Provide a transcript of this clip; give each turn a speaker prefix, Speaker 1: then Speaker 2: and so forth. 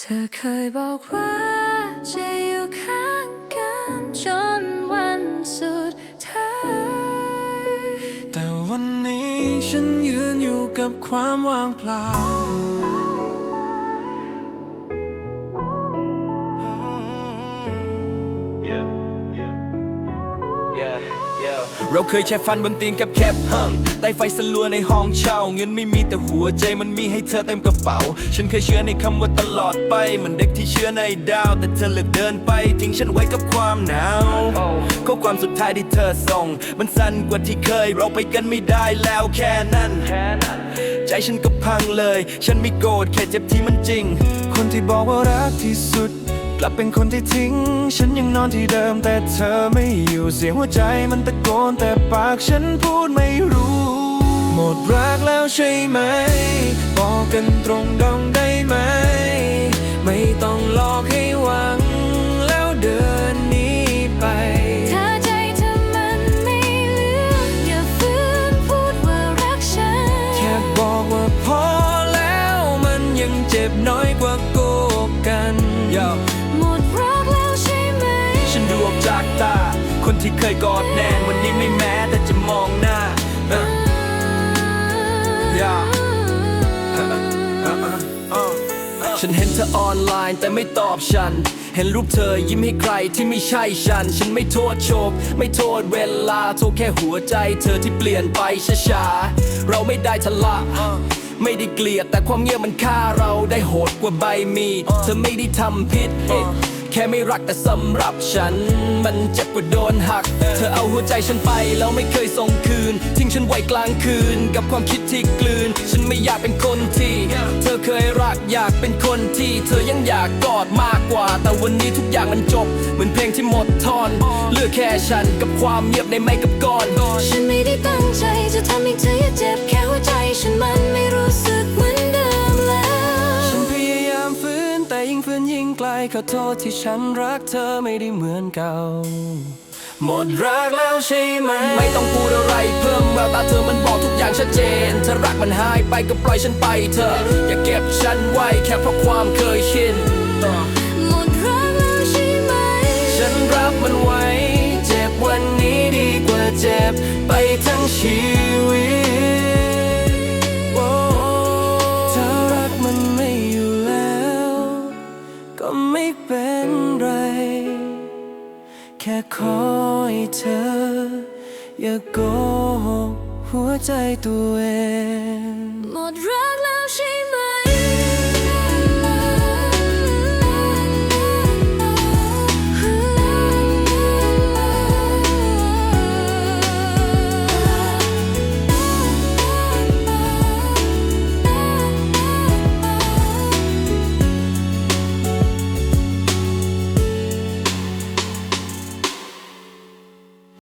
Speaker 1: เธอเคยบอกว่าจะอยู่ข้างกันจนวันสุดท้าย
Speaker 2: แต่วันนี้ฉันยืนอยู่กับความว่างเปล่า
Speaker 3: เราเคยแช่ฟันบนเตียงแคบๆห้องใต้ไฟสลัวในห้องเช่า เงินไม่มีแต่หัวใจมันมีให้เธอเต็มกระเป๋า ฉันเคยเชื่อในคำว่าตลอดไปเหมือนเด็กที่เชื่อในดาว แต่เธอเลือกเดินไป ทิ้งฉันไว้กับความหนาวข้อความสุดท้ายที่เธอส่ง มันสั้นกว่าที่เคย เราไปกันไม่ได้แล้วแค่นั้น ใจฉันก็พังเลย ฉันไม่โกรธแค่เจ็บที่มันจริง
Speaker 2: คนที่บอกว่ารักที่สุด กลับเป็นคนที่ทิ้ง ฉันยังนอนที่เดิมแต่เธอไม่อยู่เสียงหัวใจมันตะโกนแต่ปากฉันพูดไม่รู้ หมดรักแล้วใช่ไหม บอกกันตรงดองได้ไหม ไม่ต้องหลอกให้หวัง แล้วเดินหนี้ไป
Speaker 1: ถ้าใจเธอมันไม่เหลืออย่าฝืนพูดว่ารักฉัน
Speaker 2: แค่บอกว่าพอแล้วมันยังเจ็บน้อยกว่าโกกัน
Speaker 1: ห
Speaker 3: คนที่เคยกอดแน่นวันนี้ไม่แม้แต่จะมองหน้าเออ Yeah ฉันเห็นเธอออนไลน์แต่ไม่ตอบฉัน เห็นรูปเธอยิ้มให้ใครที่ไม่ใช่ฉัน ฉันไม่โทษโชค ไม่โทษเวลา โทษแค่หัวใจเธอที่เปลี่ยนไปช้าๆ เราไม่ได้ทะเลาะไม่ได้เกลียดแต่ความเงียบมันฆ่าเราได้โหดกว่าใบมีดเธอไม่ได้ทำผิด แค่ไม่รักแต่สำหรับฉัน มันเจ็บกว่าโดนหัก เธอเอาหัวใจฉันไปแล้วไม่เคยส่งคืน ทิ้งฉันไว้กลางคืน กับความคิดที่กลืน ฉันไม่อยากเป็นคนที่ เธอเคยรักอยากเป็นคนที่ เธอยังอยากกอดมากกว่า แต่วันนี้ทุกอย่างมันจบ เหมือนเพลงที่หมดทอนเหลือแค่ฉันกับความเงียบในไม่กับก้อน
Speaker 1: ฉันไม่ได้ตั้งใจจะทำให้เธอเจ็บแค่หัวใจฉันมัน
Speaker 2: ขอโทษที่ฉันรักเธอไม่ได้เหมือนเก่า หมดรักแล้วใช่ไหม
Speaker 3: ไม่ต้องพูดอะไรเพิ่มแววตาเธอมันบอกทุกอย่างชัดเจนเธอรักมันหายไปก็ปล่อยฉันไปเธอะอย่าเก็บฉันไว้แค่เพราะความเคยชิน
Speaker 1: หมดรักแล้วใช่ไหม
Speaker 2: ฉันรับมันไว้ เจ็บวันนี้ดีกว่าเจ็บไปทั้งชีวิต ขอให้เธอ อย่าโกหกหัวใจตัวเองหมดรัก